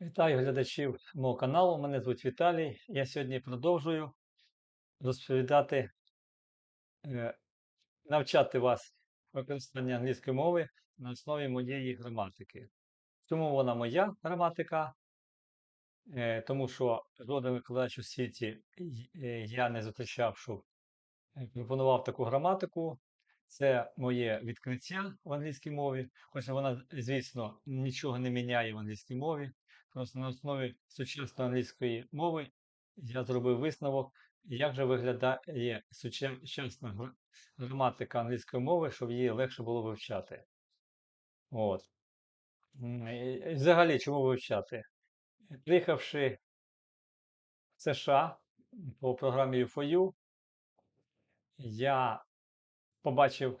Вітаю глядачів мого каналу. Мене звуть Віталій. Я сьогодні продовжую розповідати, е, навчати вас використанню англійської мови на основі моєї граматики. Чому вона моя граматика? Е, Тому що жоден викладач у світі е, я не зустрічав, що пропонував таку граматику. Це моє відкриття в англійській мові, хоча вона, звісно, нічого не міняє в англійській мові. На основі сучасної англійської мови я зробив висновок, як же виглядає сучасна граматика англійської мови, щоб її легше було вивчати. От. І- Взагалі, чому вивчати? Приїхавши в США по програмі U4U, я побачив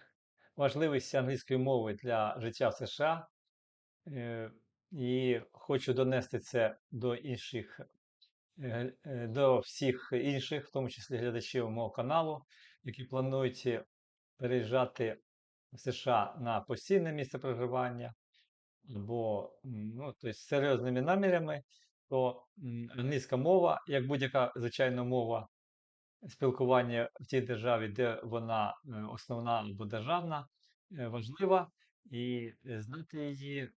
важливість англійської мови для життя в США. І хочу донести це до інших, е, е, до всіх інших, в тому числі глядачів мого каналу, які планують переїжджати в США на постійне місце проживання, або ну, тобто, з серйозними намірами, то англійська мова, як будь-яка звичайна мова спілкування в тій державі, де вона е, основна або державна, важлива, і знати її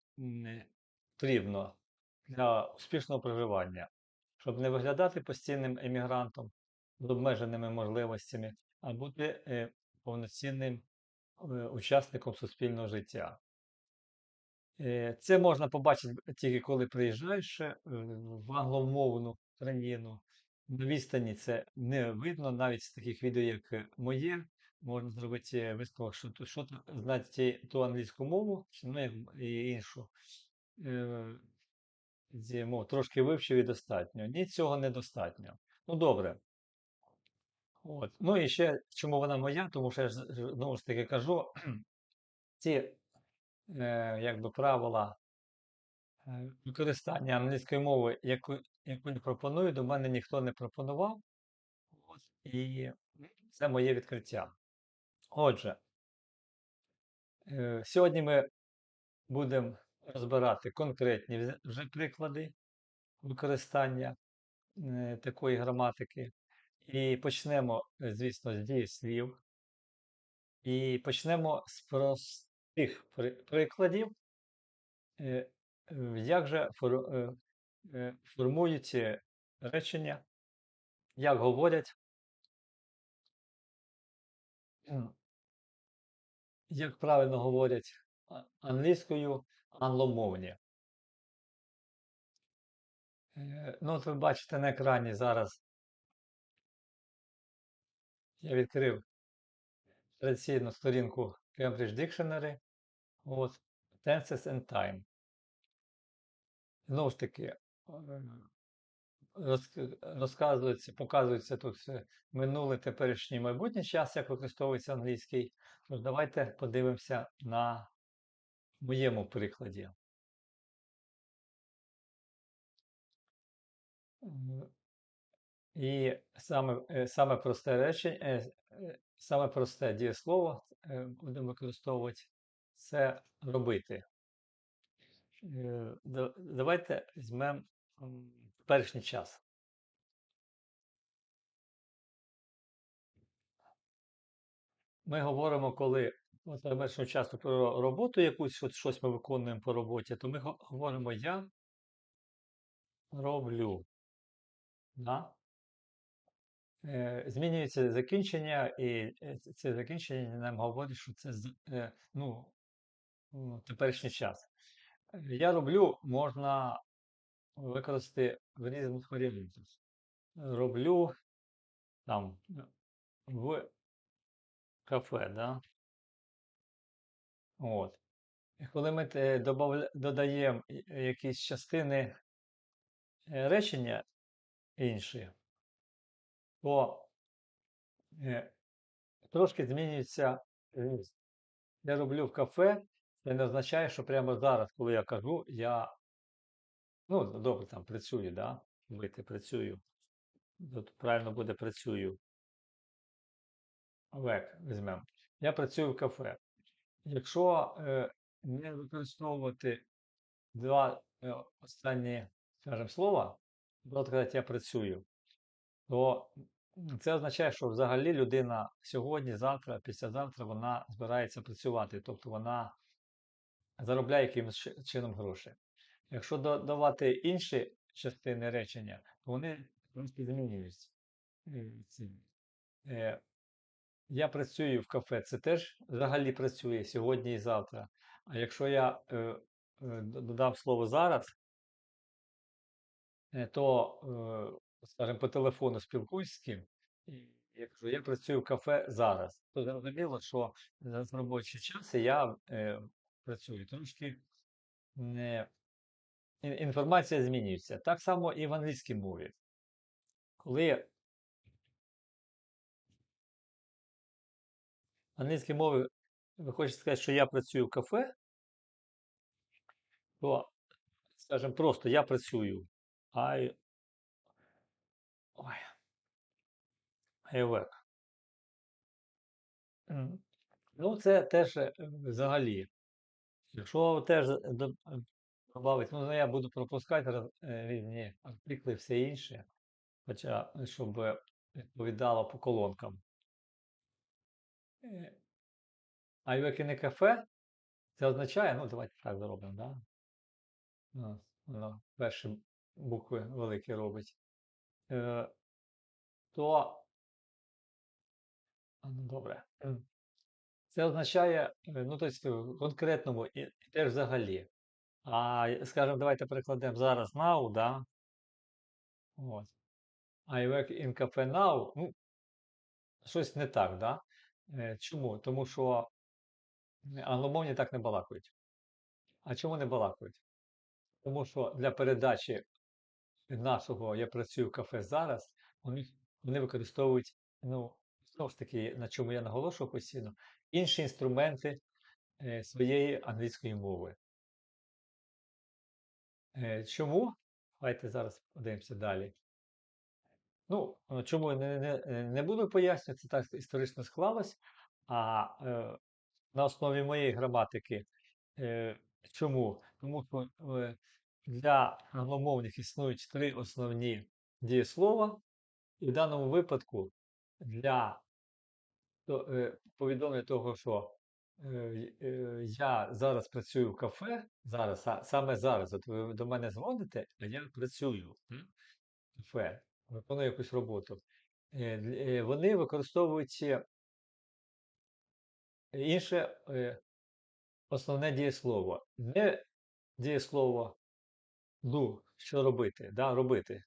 потрібно для успішного проживання, щоб не виглядати постійним емігрантом з обмеженими можливостями, а бути е, повноцінним е, учасником суспільного життя. Е, Це можна побачити тільки коли приїжджаєш в англомовну країну. На відстані це не видно, навіть з таких відео, як моє, можна зробити висновок, що, що знати ту англійську мову, чи, ну, і іншу. Е, трошки вивчив і достатньо. Ні, цього недостатньо. Ну добре. От. Ну і ще чому вона моя, тому що я ж знову ж таки кажу, ці е, якби правила е, використання англійської мови, яку, яку я пропоную, до мене ніхто не пропонував. От. І це моє відкриття. Отже, е, сьогодні ми будемо розбирати конкретні вже приклади використання е, такої граматики. І почнемо, е, звісно, з дієслів. І почнемо з простих при- прикладів, е, як же фор- е, речення, як говорять, як правильно говорять англійською англомовні. Е, Ну, от ви бачите на екрані зараз я відкрив традиційну сторінку Cambridge Dictionary, от, Tenses and Time. Знову ж таки, розказується, показується тут минуле, теперішній майбутній час, як використовується англійський. Тож давайте подивимося на моєму прикладі. І саме, е, саме просте речення, е, е, саме просте дієслово будемо використовувати це робити. Давайте візьмемо теперішній час. Ми говоримо, коли от першому часу про роботу якусь, от щось ми виконуємо по роботі, то ми го- говоримо я роблю. Да? Е, змінюється закінчення, і е, це закінчення нам говорить, що це е, ну, ну, теперішній час. Я роблю можна використати в різних варіантах. Роблю там в кафе, да? От. Коли ми добавля- додаємо якісь частини е, речення інші, то е, трошки змінюється зміст. Я роблю в кафе, це не означає, що прямо зараз, коли я кажу, я ну, добре там працюю, да? Бити працюю. Тут правильно буде працюю. Век візьмемо. Я працюю в кафе. Якщо е, не використовувати два е, останні скажімо, слова, от сказати я працюю, то це означає, що взагалі людина сьогодні, завтра, післязавтра вона збирається працювати, тобто вона заробляє якимось чином гроші. Якщо додавати інші частини речення, то вони змінюються. Я працюю в кафе, це теж взагалі працює сьогодні і завтра. А якщо я е, е, д- додам слово зараз, е, то, е, скажімо, по телефону спілкуюсь з ким, і я кажу, я працюю в кафе зараз. То зрозуміло, що за робочий час я е, працюю. Трошки не, інформація змінюється. Так само і в англійській мові. Коли англійській мові ви хочете сказати, що я працюю в кафе, то, скажімо, просто я працюю. I, I work. Ну, це теж е, взагалі. Якщо теж додати, ну я буду пропускати е, різні артикли, все інше, хоча е, щоб відповідало по колонкам. Е, in a cafe, це означає, ну давайте так зробимо, да? Ну, Воно перші букви великі робить. Е, то, ну добре. Це означає, е, ну, тобто конкретному і, і теж взагалі. А, скажімо, давайте перекладемо зараз now, да? От. I work in cafe now. Ну, щось не так, да? Е, Чому? Тому що англомовні так не балакають. А чому не балакають? Тому що для передачі нашого я працюю в кафе зараз, вони, вони використовують, ну, знову ж таки, на чому я наголошую постійно, інші інструменти е, своєї англійської мови. Е, чому? Давайте зараз подивимося далі. Ну, е, чому не, не, е, не буду пояснювати, це так історично склалось. А е, на основі моєї граматики. Е, чому? Тому що е, для англомовних існують три основні дієслова, і в даному випадку для то, е, повідомлення того, що е, я зараз працюю в кафе, зараз, а, саме зараз, от ви до мене дзвоните, а я працюю в кафе, виконую якусь роботу. Е, е, вони використовують інше е, основне дієслово. Не дієслово do, що робити, да, робити,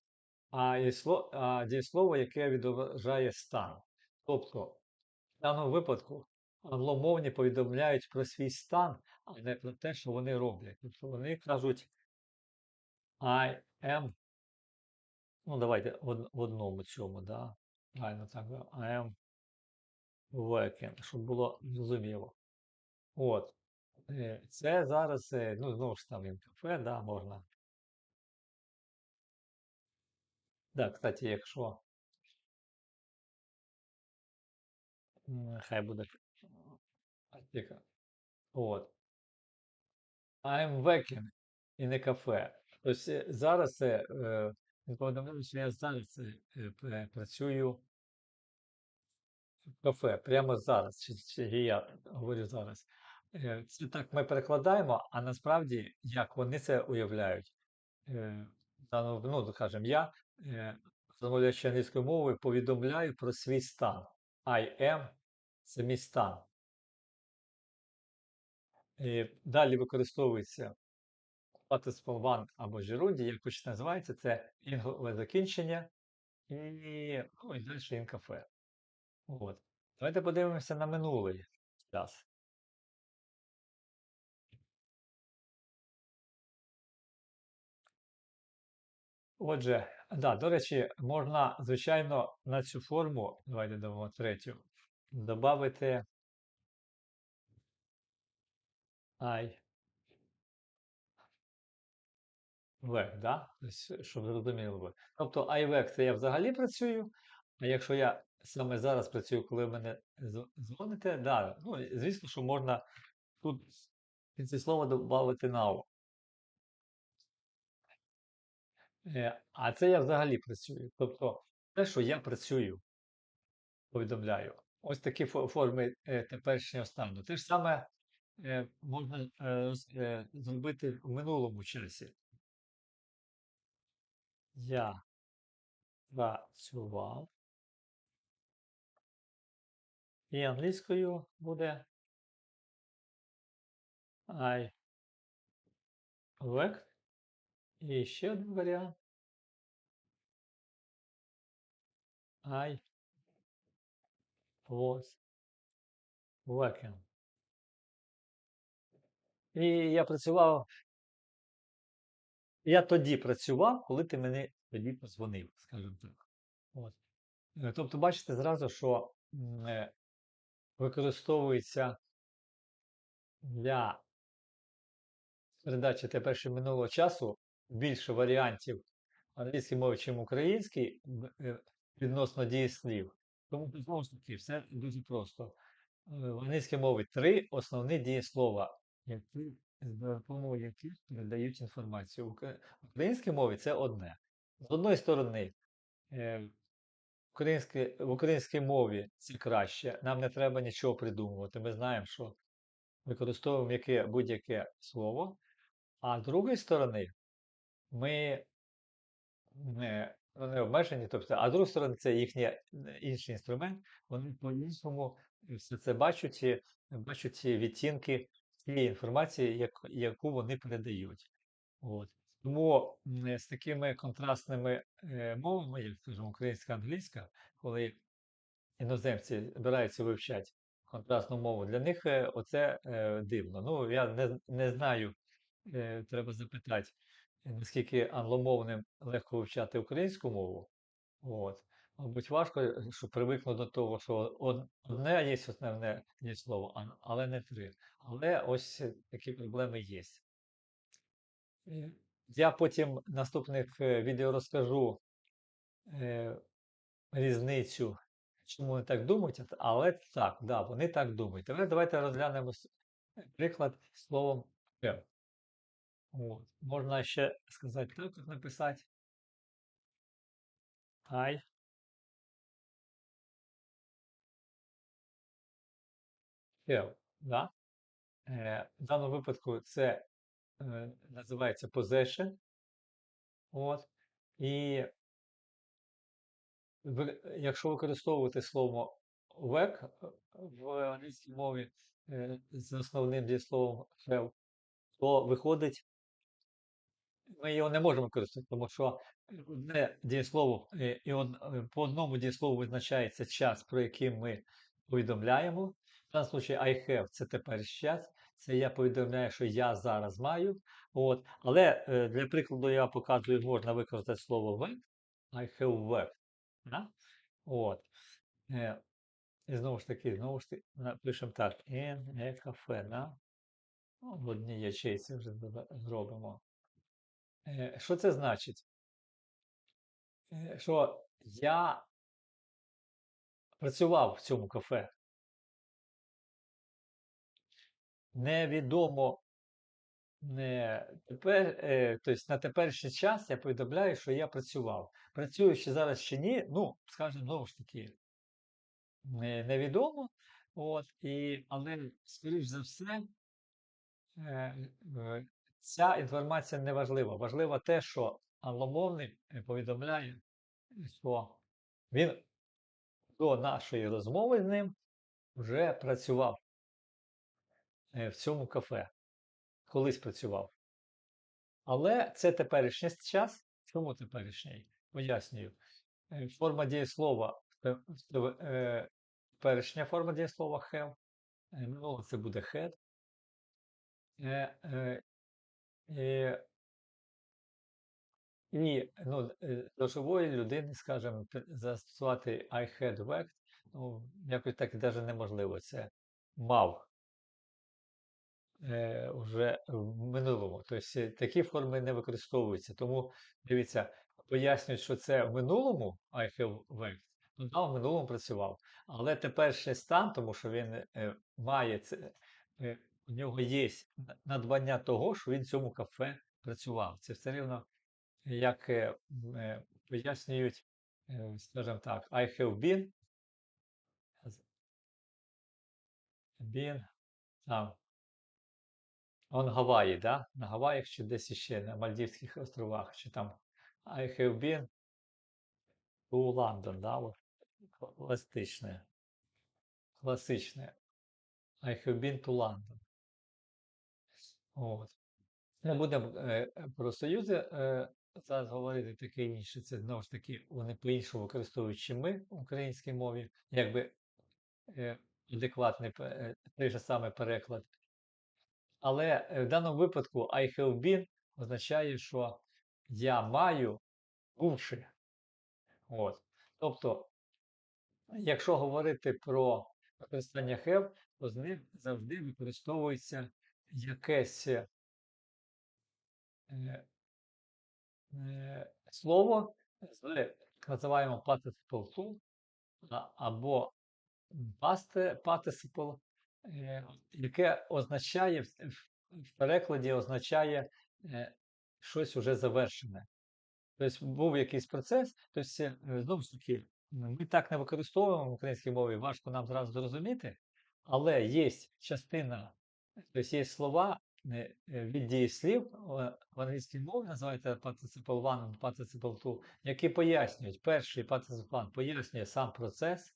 а дієслово, яке відображає стан. Тобто, в даному випадку англомовні повідомляють про свій стан, а не про те, що вони роблять. Тобто вони кажуть I am, ну давайте в одному цьому, да? Правильно так. I am working, щоб було зрозуміло. От. Е, Це зараз, е, ну, знову ж там кафе, да, можна. Да, кстати, якщо хай буде артикль. От. I'm working in a cafe. Тобто зараз це е, він повідомляє, що я зараз е, е, працюю в кафе прямо зараз. Чи, чи я говорю зараз. Е, Це так ми перекладаємо, а насправді як вони це уявляють. Е, Ну, скажімо, я, е, розмовляючи англійською мовою, повідомляю про свій стан. I am це мій стан. І далі використовується participle або gerundy, як хоч називається, це інгове закінчення і, ну, і далі in кафе. От. Давайте подивимося на минулий час. Отже, да, до речі, можна, звичайно, на цю форму, давайте дамо третю, додати I work, да? Щоб зрозуміло було. Тобто I work це я взагалі працюю, а якщо я саме зараз працюю, коли ви мене дзвоните, да, ну, звісно, що можна тут кінці слова додати now. Е, а це я взагалі працюю. Тобто те, що я працюю, повідомляю. Ось такі форми е, теперішнього стану. Те ж саме е, можна зробити в минулому часі. Я працював. І англійською буде I worked. І ще один варіант. I was working. І я працював. Я тоді працював, коли ти мені тоді позвонив, скажімо так. От. Е, Тобто, бачите зразу, що е, використовується для передачі тепер ще минулого часу більше варіантів англійської мови, чим українській, е, відносно дієслів. Тому знову ж таки все дуже просто. В англійській мові три основні дієслова, які з допомогою яких передають інформацію. В українській мові це одне. З одної сторони, е, в українській мові це краще, нам не треба нічого придумувати. Ми знаємо, що використовуємо яке будь-яке слово. А з другої сторони, ми не, вони обмежені, тобто, а з другої сторони, це їхній е, інший інструмент, вони по-іншому все це бачать, бачать відтінки тієї інформації, як, яку вони передають. От. Тому з такими контрастними е, мовами, як скажімо, українська англійська, коли іноземці збираються вивчати контрастну мову, для них е, оце е, дивно. Ну, я не, не знаю, треба запитати, наскільки англомовним легко вивчати українську мову. От. Мабуть, важко, е, що привикнути до того, що одне є основне слово, але не три. Але ось е, такі проблеми є. Е, Я потім в наступних відео розкажу е, різницю, чому вони так думають, але так, да, вони так думають. Тепер давайте розглянемо приклад словом. От. Можна ще сказати так, як написати. I have. Да? Е, в даному випадку це е, називається possession. От. І якщо використовувати слово work е, в англійській мові е, з основним дієсловом have, то виходить, ми його не можемо використати, тому що одне дієслово е, і од- е, по одному дієслову визначається час, про який ми повідомляємо. В даному случаї I have це тепер час. Це я повідомляю, що я зараз маю. От. Але е, для прикладу я показую, можна використати слово work. I have worked. Да? От. Е, і знову ж таки, знову ж таки, напишемо так. In a cafe. Да? Ну, В одній ячейці вже зробимо. Е, Що це значить? Що я працював в цьому кафе. Невідомо не тепер, е, тобто на теперішній час я повідомляю, що я працював. Працюю ще зараз чи ні, ну, скажімо, знову ж таки, не- невідомо. От, і, але, скоріш за все, е, е, ця інформація не важлива. Важливо те, що англомовний е, повідомляє, що він до нашої розмови з ним вже працював в цьому кафе. Колись працював. Але це теперішній час. Чому теперішній? Пояснюю. Е, Форма дієслова, е, е, теперішня форма дієслова have. е, Минуле це буде had. Е, е, е, І ну, е, до живої людини, скажімо, застосувати I had worked, ну, якось так навіть неможливо. Це мав е, вже в минулому. Тобто е, такі форми не використовуються. Тому дивіться, пояснюють, що це в минулому I have worked, ну да, в минулому працював. Але тепер ще стан, тому що він е, має це, е, у нього є надбання того, що він в цьому кафе працював. Це все рівно як пояснюють, скажімо так, I have been, been там, on Гаваї, да? На Гаваях чи десь іще, на Мальдівських островах, чи там I have been to London, да? Класичне, класичне. I have been to London. От. Не будемо е, про союзи е, зараз говорити таке інше. Це знову ж таки вони по-іншому використовують, чим ми в українській мові, якби е, адекватний е, той же самий переклад. Але е, в даному випадку I have been означає, що я маю бувши. От. Тобто, якщо говорити про використання have, то з ним завжди використовується якесь е, е, слово з називаємо participle to, а- або participle, яке означає в, перекладі означає е, щось уже завершене. Тобто був якийсь процес, тобто, е, знову ж таки, ми так не використовуємо в українській мові, важко нам зразу зрозуміти, але є частина, тобто є слова е, е, від дієслів е, в англійській мові, називається participle one, participle two, які пояснюють, перший participle one пояснює сам процес,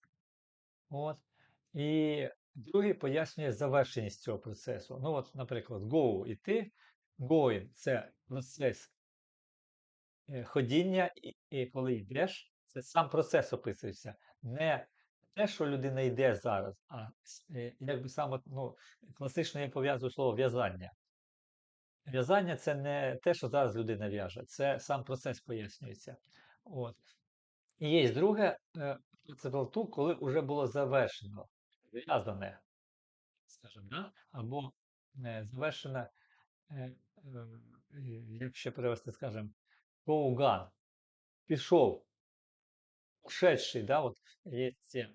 от, і другий пояснює завершеність цього процесу. Ну, от, наприклад, go іти, going – це процес е, ходіння, і, і коли йдеш, це сам процес описується. Не те, що людина йде зараз, а е, якби саме ну, класично я пов'язую слово в'язання. В'язання це не те, що зараз людина в'яже, це сам процес пояснюється. От. І є друге, це коли вже було завершено, зв'язане, скажімо, да? або е, завершене, е, е, як ще перевести, скажімо, Гоуган, пішов, ушедший, да, от є ці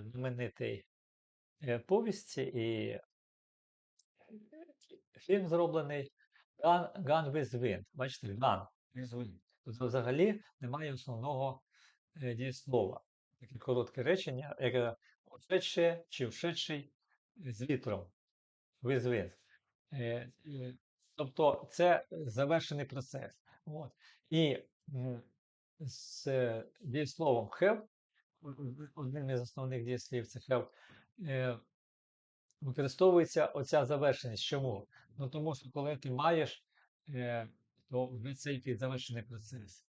знаменитий повісті і фільм зроблений Gun, Gun with Wind. Бачите, Gun with Wind. Тут взагалі немає основного дієслова. Таке коротке речення, яке ушедше чи ушедший з вітром. Wind. Е, е, Тобто це завершений процес. От. І з е, дієсловом have, одним із основних дієслів це have, е, використовується оця завершеність. Чому? Ну тому що коли ти маєш, е, то вже це який завершений процес.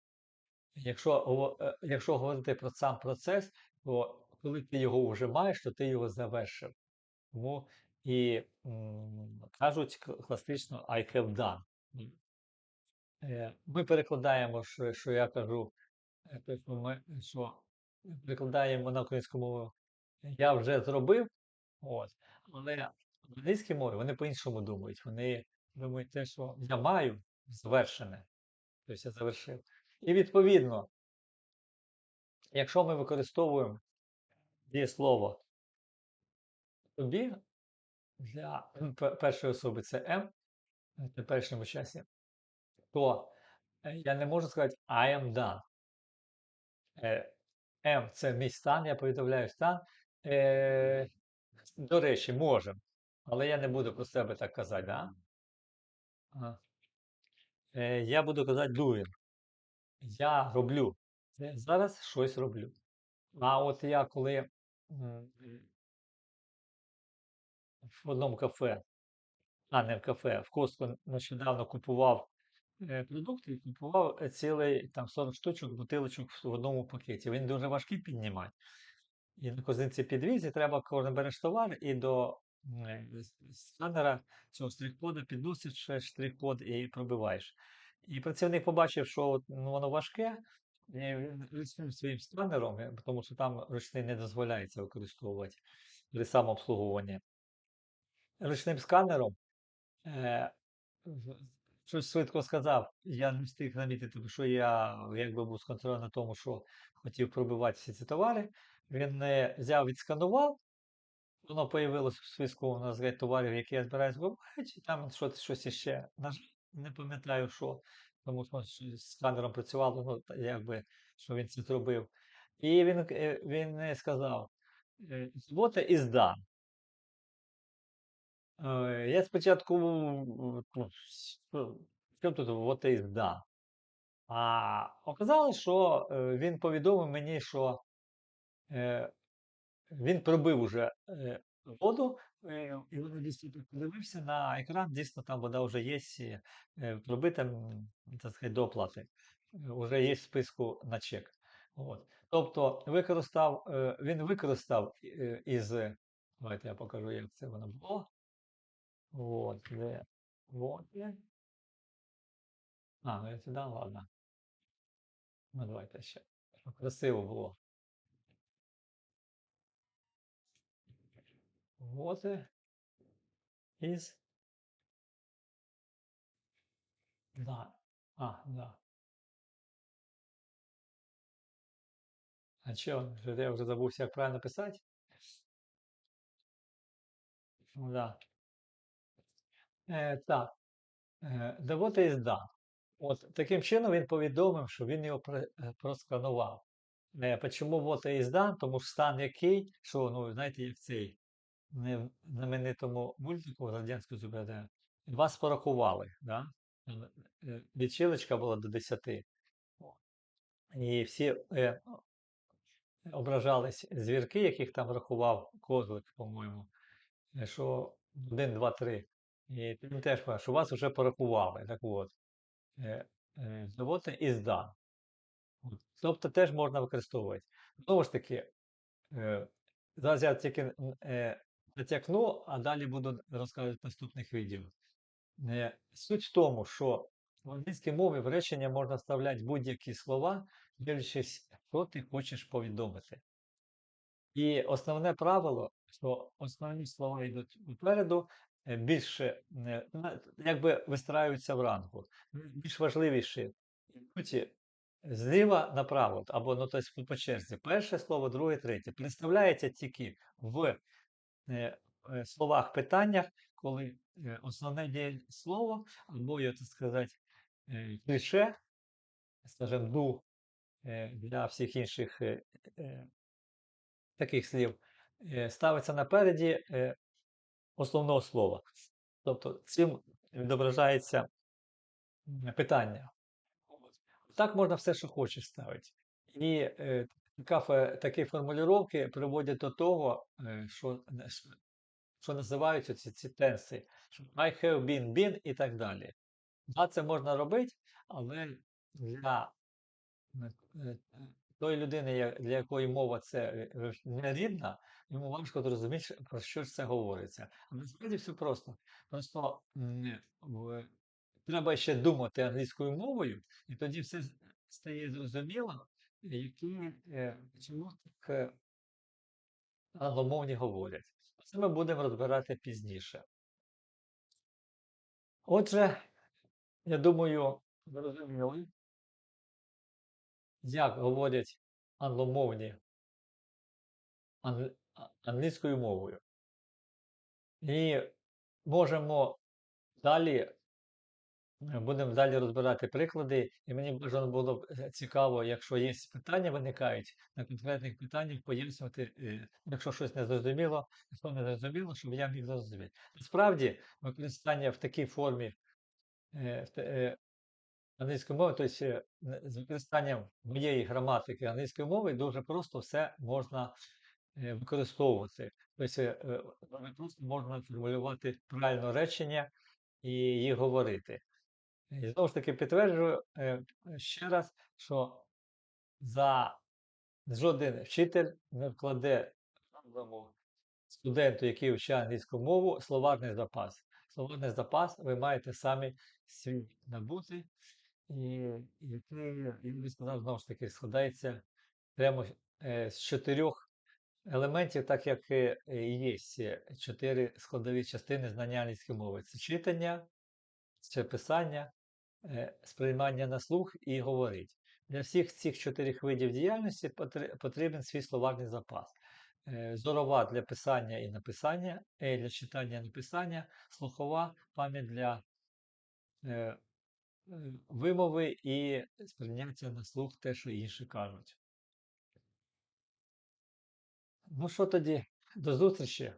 Якщо, е, якщо говорити про сам процес, то коли ти його вже маєш, то ти його завершив. Тому і кажуть класично I have done. Е, Ми перекладаємо, що, що я кажу, е, що перекладаємо на українську мову я вже зробив, от, але в англійській мові вони по-іншому думають. Вони думають те, що я маю завершене, тобто я завершив. І відповідно, якщо ми використовуємо дієслово тобі для першої особи це М в теперішньому часі, то е, я не можу сказати I am done. Е, М це мій стан, я повідомляю стан. Е, До речі, можемо. Але я не буду про себе так казати, да? Я буду казати doing. Я роблю. Зараз щось роблю. А от я коли в одному кафе, а не в кафе, в Костко нещодавно купував е, продукти і купував е, цілий там 40 штучок бутилочок в одному пакеті. Він дуже важкий піднімати. І на козинці підвіз, і треба, коли береш товар, і до е, сканера цього штрих-кода підносиш штрих-код і пробиваєш. І працівник побачив, що ну, воно важке, своїм сканером, е, тому що там ручний не дозволяється використовувати при самообслуговуванні. Ручним сканером е, щось швидко сказав. Я не встиг замітити, що я якби був сконцентрований на тому, що хотів пробивати всі ці товари. Він е, взяв, відсканував, воно появилось в списку у товарів, які я збираюсь і там щось, щось іще не пам'ятаю що, тому що з камером працювало, ну, якби, що він це зробив. І він, е, він е, сказав, е, is done. Е, Я спочатку, ну, що тут what is done? А оказалось, що він повідомив мені, що він пробив уже воду, і він дійсно подивився на екран, дійсно там вода вже є е, пробита, так сказати, до оплати. Вже є в списку на чек. От. Тобто використав, е, він використав е, із. Давайте я покажу, як це воно було. От, де. Вот. А, ну я сюди, ладно. Ну давайте ще. Красиво було. Вот із. Да. А, да. А что я уже забувся, як правильно писати? Да. Е, так. Е, the water is done. От таким чином він повідомив, що він його е, просканував. Е, Почому water is done? Тому що стан який, що, ну, знаєте, як цей не в знаменитому мультику радянського зображення, вас порахували, да? Там, е, Відчилочка була до 10. І всі е, ображались звірки, яких там рахував козлик, по-моєму, е, що 1, 2, 3. І він теж каже, що вас вже порахували. Так от, е, е, заводи і здан. Тобто теж можна використовувати. Знову ж таки, е, зараз я тільки е, натякну, а далі буду розказувати в наступних відео. Е, Суть в тому, що в англійській мові в речення можна вставляти будь-які слова, дивлячись, що ти хочеш повідомити. І основне правило, що основні слова йдуть попереду, е, більше е, якби вистраюються в рангу. Більш важливіші йдуть зліва направо, або ну, тобто, по черзі. Перше слово, друге, третє. Представляється тільки в словах питаннях, коли е, основне дієслово, або, я так сказати, е, кліше, скажімо, ду е, для всіх інших е, е, таких слів, е, ставиться напереді е, основного слова. Тобто цим відображається питання. Так можна все, що хочеш ставити. І е, такі формулювання приводять до того, е, що, що- називаються ці, ці тенси, I have been, been і так далі. Да, це можна робити, але для е, е, тої людини, для якої мова це не рідна, йому важко зрозуміти, про що ж це говориться. А насправді все просто. Просто треба ще думати англійською мовою, і тоді все стає зрозуміло, які е, чому так е, англомовні говорять. Це ми будемо розбирати пізніше. Отже, я думаю, зрозуміли, як говорять англомовні англ- англійською мовою. І можемо далі, будемо далі розбирати приклади, і мені бажано було б е, цікаво, якщо є питання виникають на конкретних питаннях, пояснювати, е, якщо щось не зрозуміло, якщо не зрозуміло, щоб я міг зрозуміти. Насправді, використання в такій формі е, англійської мови, тобто з використанням моєї граматики англійської мови дуже просто все можна використовувати. Тобто просто можна формулювати правильно речення і їх говорити. І знову ж таки підтверджую е, ще раз, що за жоден вчитель не вкладе студенту, який вчить англійську мову, словарний запас. Словарний запас ви маєте самі свій набути, і який, я би сказав, знову ж таки, складається прямо е, з чотирьох елементів, так як е, і є чотири складові частини знання англійської мови. Це читання, це писання, е, сприймання на слух і говорить. Для всіх цих чотирьох видів діяльності потрібен свій словарний запас. Е, Зорова для писання і написання, е для читання і написання, слухова пам'ять для е, вимови і сприйняття на слух те, що інші кажуть. Ну що тоді, до зустрічі!